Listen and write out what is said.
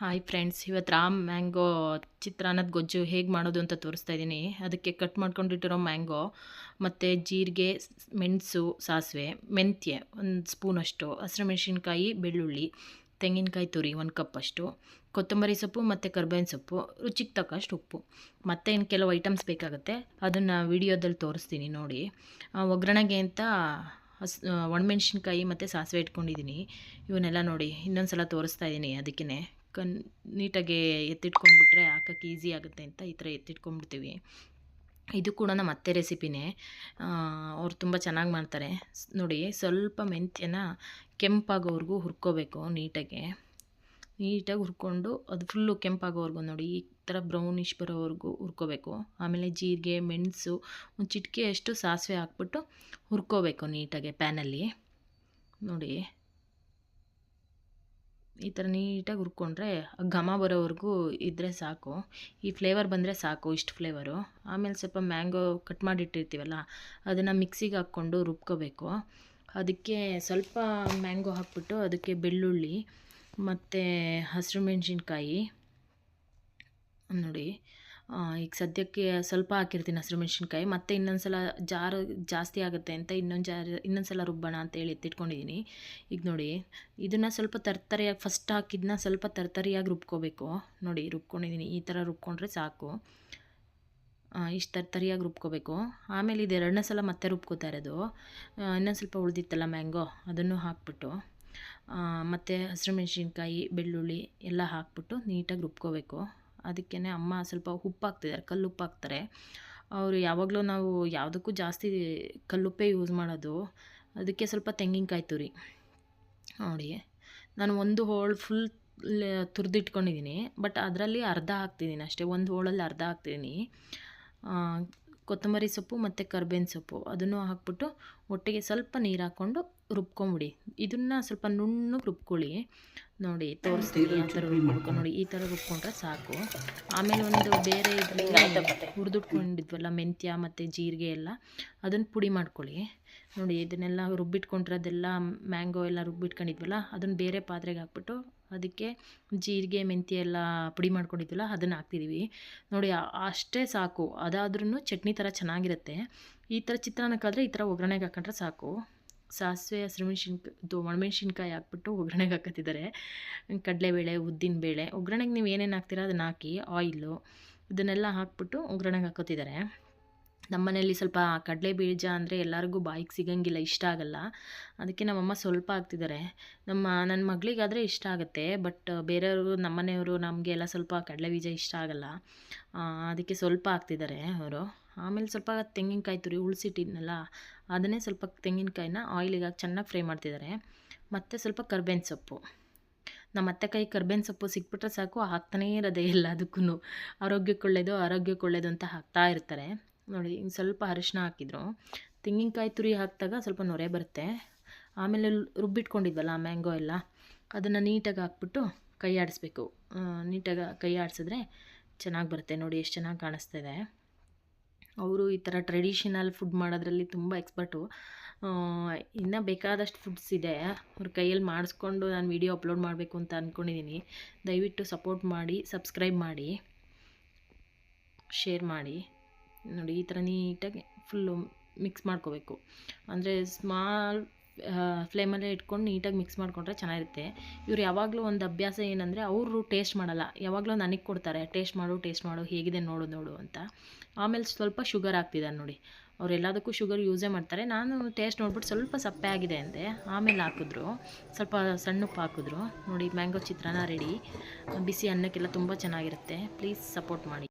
Hi friends ಇವತ್ತು Ram mango ಚಿತ್ರಾನ್ನದ ಗೊಜ್ಜು ಹೇಗೆ ಮಾಡೋದು ಅಂತ ತೋರಿಸ್ತಾ ಇದ್ದೀನಿ. ಅದಕ್ಕೆ ಕಟ್ ಮಾಡ್ಕೊಂಡಿಟ್ಟಿರೋ ಮ್ಯಾಂಗೋ, ಮತ್ತು ಜೀರಿಗೆ, ಮೆಣಸು, ಸಾಸಿವೆ, ಮೆಂತ್ಯ ಒಂದು ಸ್ಪೂನಷ್ಟು ಹಸಿರುಮೆಣಸಿನ್ಕಾಯಿ ಬೆಳ್ಳುಳ್ಳಿ, ತೆಂಗಿನಕಾಯಿ ತುರಿ ಒಂದು ಕಪ್ಪಷ್ಟು ಕೊತ್ತಂಬರಿ ಸೊಪ್ಪು ಮತ್ತು ಕರ್ಬೇವಿನ ಸೊಪ್ಪು, ರುಚಿಗೆ ತಕ್ಕಷ್ಟು ಉಪ್ಪು. ಮತ್ತು ಇನ್ನು ಕೆಲವು ಐಟಮ್ಸ್ ಬೇಕಾಗುತ್ತೆ, ಅದನ್ನು ವಿಡಿಯೋದಲ್ಲಿ ತೋರಿಸ್ತೀನಿ ನೋಡಿ. ಒಗ್ಗರಣೆಗೆ ಅಂತ ಹಸ್ ಒಣಮೆಣ್ಸಿನ್ಕಾಯಿ ಮತ್ತು ಸಾಸಿವೆ ಇಟ್ಕೊಂಡಿದ್ದೀನಿ ಇವನ್ನೆಲ್ಲ ನೋಡಿ ಇನ್ನೊಂದು ಸಲ ತೋರಿಸ್ತಾ ಇದ್ದೀನಿ ಅದಕ್ಕೇ ಕನ್ ನೀಟಾಗಿ ಎತ್ತಿಟ್ಕೊಂಡ್ಬಿಟ್ರೆ ಹಾಕಕ್ಕೆ ಈಸಿ ಆಗುತ್ತೆ ಅಂತ ಈ ಥರ ಎತ್ತಿಟ್ಕೊಂಡ್ಬಿಡ್ತೀವಿ ಇದು ಕೂಡ ನಮ್ಮ ಅತ್ತೆ ರೆಸಿಪಿನೇ. ಅವ್ರು ತುಂಬ ಚೆನ್ನಾಗಿ ಮಾಡ್ತಾರೆ. ನೋಡಿ ಸ್ವಲ್ಪ ಮೆಂತ್ಯನ ಕೆಂಪಾಗೋವರೆಗೂ ಹುರ್ಕೋಬೇಕು ನೀಟಾಗೆ. ನೀಟಾಗಿ ಹುರ್ಕೊಂಡು ಅದು ಫುಲ್ಲು ಕೆಂಪಾಗೋವರೆಗೂ ನೋಡಿ ಈ ಥರ ಬ್ರೌನಿಶ್ ಬರೋವರೆಗೂ ಹುರ್ಕೋಬೇಕು. ಆಮೇಲೆ ಜೀರಿಗೆ, ಮೆಣಸು ಒಂದು ಚಿಟಿಕೆಯಷ್ಟು ಸಾಸಿವೆ ಹಾಕ್ಬಿಟ್ಟು ಹುರ್ಕೋಬೇಕು ನೀಟಾಗೆ ಪ್ಯಾನಲ್ಲಿ. ನೋಡಿ ಈ ಥರ ನೀಟಾಗಿ ಹುರ್ಕೊಂಡ್ರೆ ಘಮ ಬರೋವರೆಗೂ ಇದ್ದರೆ ಸಾಕು. ಈ ಫ್ಲೇವರ್ ಬಂದರೆ ಸಾಕು ಇಷ್ಟು ಫ್ಲೇವರು ಆಮೇಲೆ ಸ್ವಲ್ಪ ಮ್ಯಾಂಗೋ ಕಟ್ ಮಾಡಿಟ್ಟಿರ್ತೀವಲ್ಲ, ಅದನ್ನು ಮಿಕ್ಸಿಗೆ ಹಾಕ್ಕೊಂಡು ರುಬ್ಕೋಬೇಕು. ಅದಕ್ಕೆ ಸ್ವಲ್ಪ ಮ್ಯಾಂಗೋ ಹಾಕ್ಬಿಟ್ಟು ಅದಕ್ಕೆ ಬೆಳ್ಳುಳ್ಳಿ, ಮತ್ತು ಹಸಿರು ಮೆಣಸಿನ್ಕಾಯಿ, ನೋಡಿ. ಈಗ ಸದ್ಯಕ್ಕೆ ಸ್ವಲ್ಪ ಹಾಕಿರ್ತೀನಿ ಹಸಿರು ಮೆಣಸಿನ್ಕಾಯಿ. ಮತ್ತು ಇನ್ನೊಂದು ಸಲ ಜಾರು ಜಾಸ್ತಿ ಆಗುತ್ತೆ ಅಂತ ಇನ್ನೊಂದು ಜಾರ್ ಇನ್ನೊಂದು ಸಲ ರುಬ್ಬೋಣ ಅಂತೇಳಿ ಎತ್ತಿಟ್ಕೊಂಡಿದ್ದೀನಿ ಈಗ ನೋಡಿ, ಇದನ್ನು ಸ್ವಲ್ಪ ತರ್ತರಿಯಾಗಿ ಫಸ್ಟ್ ಹಾಕಿದ್ನ ಸ್ವಲ್ಪ ತರ್ತರಿಯಾಗಿ ರುಬ್ಕೋಬೇಕು. ನೋಡಿ ರುಬ್ಕೊಂಡಿದ್ದೀನಿ ಈ ಥರ ರುಬ್ಕೊಂಡ್ರೆ ಸಾಕು. ಇಷ್ಟು ತರ್ತರಿಯಾಗಿ ರುಬ್ಕೋಬೇಕು. ಆಮೇಲೆ ಇದು ಎರಡನೇ ಸಲ ಮತ್ತೆ ರುಬ್ಕೋತಾ ಇರೋದು. ಇನ್ನೊಂದು ಸ್ವಲ್ಪ ಉಳಿದಿತ್ತಲ್ಲ ಮ್ಯಾಂಗೋ, ಅದನ್ನು ಹಾಕ್ಬಿಟ್ಟು ಮತ್ತು ಹಸಿರು ಮೆಣಸಿನ್ಕಾಯಿ, ಬೆಳ್ಳುಳ್ಳಿ ಎಲ್ಲ ಹಾಕ್ಬಿಟ್ಟು ನೀಟಾಗಿ ರುಬ್ಕೋಬೇಕು. ಅದಕ್ಕೇ ಅಮ್ಮ ಸ್ವಲ್ಪ ಉಪ್ಪು ಹಾಕ್ತಿದ್ದಾರೆ ಕಲ್ಲುಪ್ಪು ಹಾಕ್ತಾರೆ ಅವರು ಯಾವಾಗಲೂ ನಾವು ಯಾವುದಕ್ಕೂ ಜಾಸ್ತಿ ಕಲ್ಲುಪ್ಪೇ ಯೂಸ್ ಮಾಡೋದು. ಅದಕ್ಕೆ ಸ್ವಲ್ಪ ತೆಂಗಿನಕಾಯಿ ತುರಿ. ನೋಡಿ, ನಾನು ಒಂದು ಹೋಳು ಫುಲ್ ತುರಿದಿಟ್ಕೊಂಡಿದ್ದೀನಿ ಬಟ್ ಅದರಲ್ಲಿ ಅರ್ಧ ಹಾಕ್ತಿದ್ದೀನಿ ಅಷ್ಟೇ, ಒಂದು ಹೋಳಲ್ಲಿ ಅರ್ಧ ಹಾಕ್ತಿದ್ದೀನಿ ಕೊತ್ತಂಬರಿ ಸೊಪ್ಪು ಮತ್ತು ಕರ್ಬೇವಿನ ಸೊಪ್ಪು, ಅದನ್ನು ಹಾಕ್ಬಿಟ್ಟು ಒಟ್ಟಿಗೆ ಸ್ವಲ್ಪ ನೀರು ಹಾಕ್ಕೊಂಡು ರುಬ್ಕೊಂಬಿಡಿ. ಇದನ್ನು ಸ್ವಲ್ಪ ನುಣ್ಣಗೆ ರುಬ್ಕೊಳ್ಳಿ. ನೋಡಿ ತೋರಿಸ್ತೀವಿ ಆ ಥರ ನೋಡಿ ಈ ಥರ ರುಬ್ಕೊಂಡ್ರೆ ಸಾಕು. ಆಮೇಲೆ ಒಂದು ಬೇರೆ ಇದರಲ್ಲಿ ಹುರಿದಿಟ್ಕೊಂಡಿದ್ವಲ್ಲ ಮೆಂತ್ಯ ಮತ್ತು ಜೀರಿಗೆ ಎಲ್ಲ ಅದನ್ನು ಪುಡಿ ಮಾಡ್ಕೊಳ್ಳಿ. ನೋಡಿ ಇದನ್ನೆಲ್ಲ ರುಬ್ಬಿಟ್ಕೊಂಡಿರೋದೆಲ್ಲ ಮ್ಯಾಂಗೋ ಎಲ್ಲ ರುಬ್ಬಿಟ್ಕೊಂಡಿದ್ವಲ್ಲ ಅದನ್ನು ಬೇರೆ ಪಾತ್ರೆಗೆ ಹಾಕ್ಬಿಟ್ಟು ಅದಕ್ಕೆ ಜೀರಿಗೆ ಮೆಂತ್ಯ ಎಲ್ಲ ಪುಡಿ ಮಾಡ್ಕೊಂಡಿದ್ವಲ್ಲ ಅದನ್ನು ಹಾಕ್ತಿದ್ದೀವಿ ನೋಡಿ ಅಷ್ಟೇ ಸಾಕು. ಅದಾದ್ರೂ ಚಟ್ನಿ ಥರ ಚೆನ್ನಾಗಿರುತ್ತೆ. ಈ ಥರ ಚಿತ್ರಾನ್ನಕ್ಕಾದರೆ ಈ ಥರ ಒಗ್ಗರಣೆಗೆ ಹಾಕೊಂಡ್ರೆ ಸಾಕು. ಸಾಸಿವೆ ಹಸಿರುಮೆಣ್ಸಿನ್ಕಾಯಿ ಇದು ಒಣಮೆಣ್ಸಿನ್ಕಾಯಿ ಹಾಕ್ಬಿಟ್ಟು ಒಗ್ಗರಣೆಗೆ ಹಾಕತ್ತಿದ್ದಾರೆ. ಕಡಲೆಬೇಳೆ, ಉದ್ದಿನಬೇಳೆ, ಒಗ್ಗರಣೆಗೆ ನೀವು ಏನೇನು ಹಾಕ್ತೀರ ಅದನ್ನು ಹಾಕಿ ಆಯಿಲು ಇದನ್ನೆಲ್ಲ ಹಾಕ್ಬಿಟ್ಟು ಒಗ್ಗರಣೆಗೆ ಹಾಕೋತಿದ್ದಾರೆ ನಮ್ಮ ಮನೆಯಲ್ಲಿ ಸ್ವಲ್ಪ ಕಡಲೆ ಬೀಜ ಅಂದರೆ ಎಲ್ಲರಿಗೂ ಬಾಯಿಗೆ ಸಿಗಂಗಿಲ್ಲ, ಇಷ್ಟ ಆಗಲ್ಲ. ಅದಕ್ಕೆ ನಮ್ಮಮ್ಮ ಸ್ವಲ್ಪ ಹಾಕ್ತಿದ್ದಾರೆ. ನಮ್ಮ ನನ್ನ ಮಗಳಿಗಾದರೆ ಇಷ್ಟ ಆಗುತ್ತೆ ಬಟ್ ಬೇರೆಯವರು ನಮ್ಮನೆಯವರು ನಮಗೆ ಎಲ್ಲ ಸ್ವಲ್ಪ ಕಡಲೆ ಬೀಜ ಇಷ್ಟ ಆಗಲ್ಲ. ಅದಕ್ಕೆ ಸ್ವಲ್ಪ ಹಾಕ್ತಿದ್ದಾರೆ ಅವರು. ಆಮೇಲೆ ಸ್ವಲ್ಪ ತೆಂಗಿನಕಾಯಿ ತುರಿ ಉಳಿಸಿಟ್ಟಿದ್ನಲ್ಲ ಅದನ್ನೇ ಸ್ವಲ್ಪ ತೆಂಗಿನಕಾಯಿನ ಆಯಿಲಿಗೆ ಹಾಕಿ ಚೆನ್ನಾಗಿ ಫ್ರೈ ಮಾಡ್ತಿದ್ದಾರೆ ಮತ್ತು ಸ್ವಲ್ಪ ಕರ್ಬೇವಿನ ಸೊಪ್ಪು. ನಮ್ಮ ಅತ್ತೆ ಕೈ ಕರ್ಬೇವಿನ ಸೊಪ್ಪು ಸಿಕ್ಬಿಟ್ರೆ ಸಾಕು, ಹಾಕ್ತಾನೇ ಇರೋದೇ ಎಲ್ಲದಕ್ಕೂ ಆರೋಗ್ಯಕ್ಕೆ ಒಳ್ಳೆಯದು ಆರೋಗ್ಯಕ್ಕೆ ಒಳ್ಳೆಯದು ಅಂತ ಹಾಕ್ತಾ ಇರ್ತಾರೆ. ನೋಡಿ, ಇನ್ನು ಸ್ವಲ್ಪ ಅರಿಶಿನ ಹಾಕಿದ್ರು. ತೆಂಗಿನಕಾಯಿ ತುರಿ ಹಾಕಿದಾಗ ಸ್ವಲ್ಪ ನೊರೆ ಬರುತ್ತೆ. ಆಮೇಲೆ ರುಬ್ಬಿಟ್ಕೊಂಡಿದ್ವಲ್ಲ ಮ್ಯಾಂಗೋ ಎಲ್ಲ, ಅದನ್ನು ನೀಟಾಗಿ ಹಾಕ್ಬಿಟ್ಟು ಕೈ ಆಡಿಸ್ಬೇಕು ನೀಟಾಗಿ ಕೈ ಆಡಿಸಿದ್ರೆ ಚೆನ್ನಾಗಿ ಬರುತ್ತೆ. ನೋಡಿ, ಎಷ್ಟು ಚೆನ್ನಾಗಿ ಕಾಣಿಸ್ತಾ ಇದೆ ಅವರು ಈ ಥರ ಟ್ರೆಡಿಷನಲ್ ಫುಡ್ ಮಾಡೋದ್ರಲ್ಲಿ ತುಂಬ ಎಕ್ಸ್ಪರ್ಟು ಇನ್ನೂ ಬೇಕಾದಷ್ಟು ಫುಡ್ಸ್ ಇದೆ. ಅವ್ರ ಕೈಯಲ್ಲಿ ಮಾಡಿಸ್ಕೊಂಡು ನಾನು ವೀಡಿಯೋ ಅಪ್ಲೋಡ್ ಮಾಡಬೇಕು ಅಂತ ಅಂದ್ಕೊಂಡಿದ್ದೀನಿ ದಯವಿಟ್ಟು ಸಪೋರ್ಟ್ ಮಾಡಿ ಸಬ್ಸ್ಕ್ರೈಬ್ ಮಾಡಿ ಶೇರ್ ಮಾಡಿ. ನೋಡಿ ಈ ಥರ ನೀಟಾಗಿ ಫುಲ್ಲು ಮಿಕ್ಸ್ ಮಾಡ್ಕೋಬೇಕು. ಅಂದರೆ ಸ್ಮಾಲ್ ಫ್ಲೇಮಲ್ಲೇ ಇಟ್ಕೊಂಡು ನೀಟಾಗಿ ಮಿಕ್ಸ್ ಮಾಡಿಕೊಂಡ್ರೆ ಚೆನ್ನಾಗಿರುತ್ತೆ. ಇವ್ರು ಯಾವಾಗಲೂ ಒಂದು ಅಭ್ಯಾಸ ಏನಂದರೆ ಅವರು ಟೇಸ್ಟ್ ಮಾಡಲ್ಲ. ಯಾವಾಗಲೂ ನನಗೆ ಕೊಡ್ತಾರೆ ಟೇಸ್ಟ್ ಮಾಡು ಟೇಸ್ಟ್ ಮಾಡು, ಹೇಗಿದೆ ನೋಡು ನೋಡು ಅಂತ. ಆಮೇಲೆ ಸ್ವಲ್ಪ ಶುಗರ್ ಹಾಕ್ತಿದ್ದಾರೆ ನೋಡಿ. ಅವ್ರು ಎಲ್ಲದಕ್ಕೂ ಶುಗರ್ ಯೂಸೇ ಮಾಡ್ತಾರೆ. ನಾನು ಟೇಸ್ಟ್ ನೋಡ್ಬಿಟ್ಟು ಸ್ವಲ್ಪ ಸಪ್ಪೆ ಆಗಿದೆ ಅಂದೆ. ಆಮೇಲೆ ಹಾಕಿದ್ರು. ಸ್ವಲ್ಪ ಸಣ್ಣ ಉಪ್ಪು ಹಾಕಿದ್ರು. ನೋಡಿ ಮ್ಯಾಂಗೋ ಚಿತ್ರಾನ್ನ ರೆಡಿ ಬಿಸಿ ಅನ್ನಕ್ಕೆಲ್ಲ ತುಂಬ ಚೆನ್ನಾಗಿರುತ್ತೆ. ಪ್ಲೀಸ್ ಸಪೋರ್ಟ್ ಮಾಡಿ.